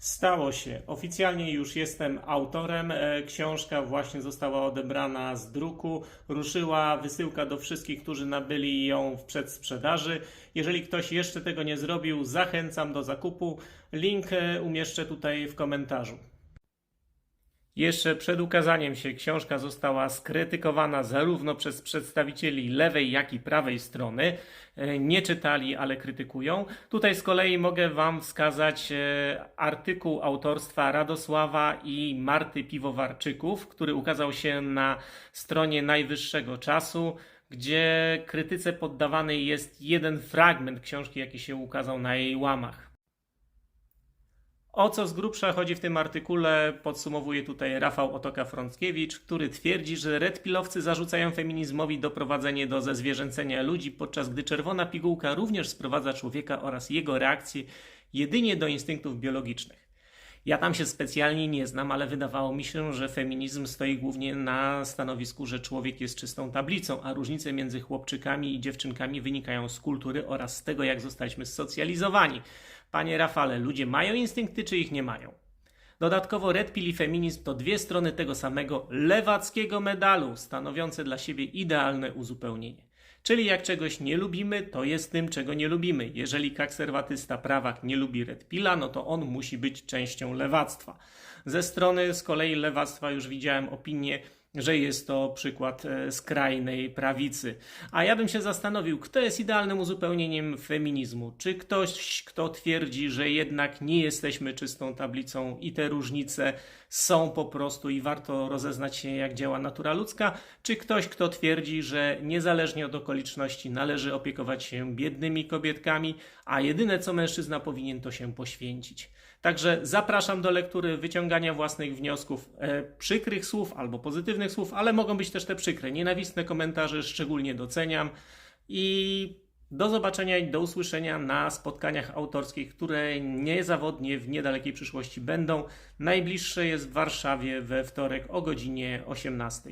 Stało się. Oficjalnie już jestem autorem. E, Książka właśnie została odebrana z druku. Ruszyła wysyłka do wszystkich, którzy nabyli ją w przedsprzedaży. Jeżeli ktoś jeszcze tego nie zrobił, zachęcam do zakupu. Link e, umieszczę tutaj w komentarzu. Jeszcze przed ukazaniem się książka została skrytykowana zarówno przez przedstawicieli lewej, jak i prawej strony. E, Nie czytali, ale krytykują. Tutaj z kolei mogę Wam wskazać e, artykuł autorstwa Radosława i Marty Piwowarczyków, który ukazał się na stronie najwyższego czasu, gdzie krytyce poddawany jest jeden fragment książki, jaki się ukazał na jej łamach. O co z grubsza chodzi w tym artykule, podsumowuje tutaj Rafał Otoka-Frąckiewicz, który twierdzi, że redpilowcy zarzucają feminizmowi doprowadzenie do zezwierzęcenia ludzi, podczas gdy czerwona pigułka również sprowadza człowieka oraz jego reakcje jedynie do instynktów biologicznych. Ja tam się specjalnie nie znam, ale wydawało mi się, że feminizm stoi głównie na stanowisku, że człowiek jest czystą tablicą, a różnice między chłopczykami i dziewczynkami wynikają z kultury oraz z tego, jak zostaliśmy socjalizowani. Panie Rafale, ludzie mają instynkty, czy ich nie mają? Dodatkowo Red Pill i feminizm to dwie strony tego samego lewackiego medalu, stanowiące dla siebie idealne uzupełnienie. Czyli jak czegoś nie lubimy, to jest tym, czego nie lubimy. Jeżeli konserwatysta prawak nie lubi Red Pilla, no to on musi być częścią lewactwa. Ze strony z kolei lewactwa już widziałem opinię, że jest to przykład e, skrajnej prawicy. A ja bym się zastanowił, kto jest idealnym uzupełnieniem feminizmu? Czy ktoś, kto twierdzi, że jednak nie jesteśmy czystą tablicą i te różnice są po prostu i warto rozeznać się, jak działa natura ludzka? Czy ktoś, kto twierdzi, że niezależnie od okoliczności należy opiekować się biednymi kobietkami, a jedyne co mężczyzna powinien to się poświęcić? Także zapraszam do lektury, wyciągania własnych wniosków, e, przykrych słów albo pozytywnych słów, ale mogą być też te przykre. Nienawistne komentarze szczególnie doceniam. I do zobaczenia i do usłyszenia na spotkaniach autorskich, które niezawodnie w niedalekiej przyszłości będą. Najbliższe jest w Warszawie we wtorek o godzinie 18.